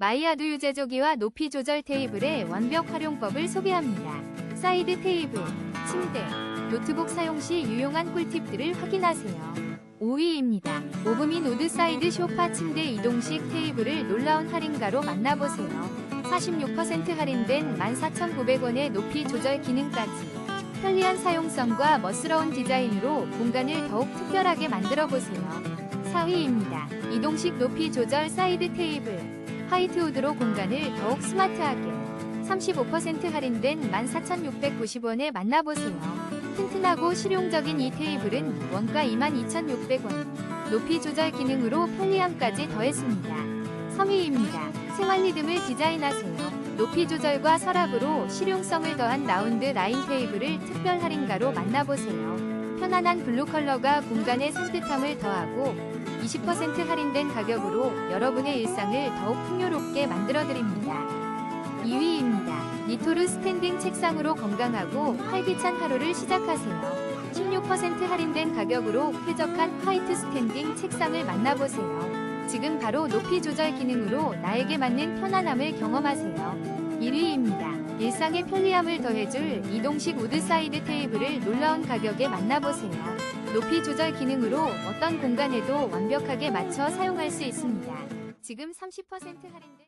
마이아드 유제조기와 높이 조절 테이블의 완벽 활용법을 소개합니다. 사이드 테이블, 침대, 노트북 사용 시 유용한 꿀팁들을 확인하세요. 5위입니다. 오브민 우드 사이드 쇼파 침대 이동식 테이블을 놀라운 할인가로 만나보세요. 46% 할인된 14,900원의 높이 조절 기능까지. 편리한 사용성과 멋스러운 디자인으로 공간을 더욱 특별하게 만들어 보세요. 4위입니다. 이동식 높이 조절 사이드 테이블. 화이트우드로 공간을 더욱 스마트하게. 35% 할인된 14,690원에 만나보세요. 튼튼하고 실용적인 이 테이블은 원가 22,600원. 높이 조절 기능으로 편리함까지 더했습니다. 3위입니다. 생활 리듬을 디자인하세요. 높이 조절과 서랍으로 실용성을 더한 라운드 라인 테이블을 특별 할인가로 만나보세요. 편안한 블루 컬러가 공간에 산뜻함을 더하고 20% 할인된 가격으로 여러분의 일상을 더욱 풍요롭게 만들어드립니다. 2위입니다. 니토르 스탠딩 책상으로 건강하고 활기찬 하루를 시작하세요. 16% 할인된 가격으로 쾌적한 화이트 스탠딩 책상을 만나보세요. 지금 바로 높이 조절 기능으로 나에게 맞는 편안함을 경험하세요. 1위입니다. 일상의 편리함을 더해줄 이동식 우드사이드 테이블을 놀라운 가격에 만나보세요. 높이 조절 기능으로 어떤 공간에도 완벽하게 맞춰 사용할 수 있습니다. 지금 30% 할인된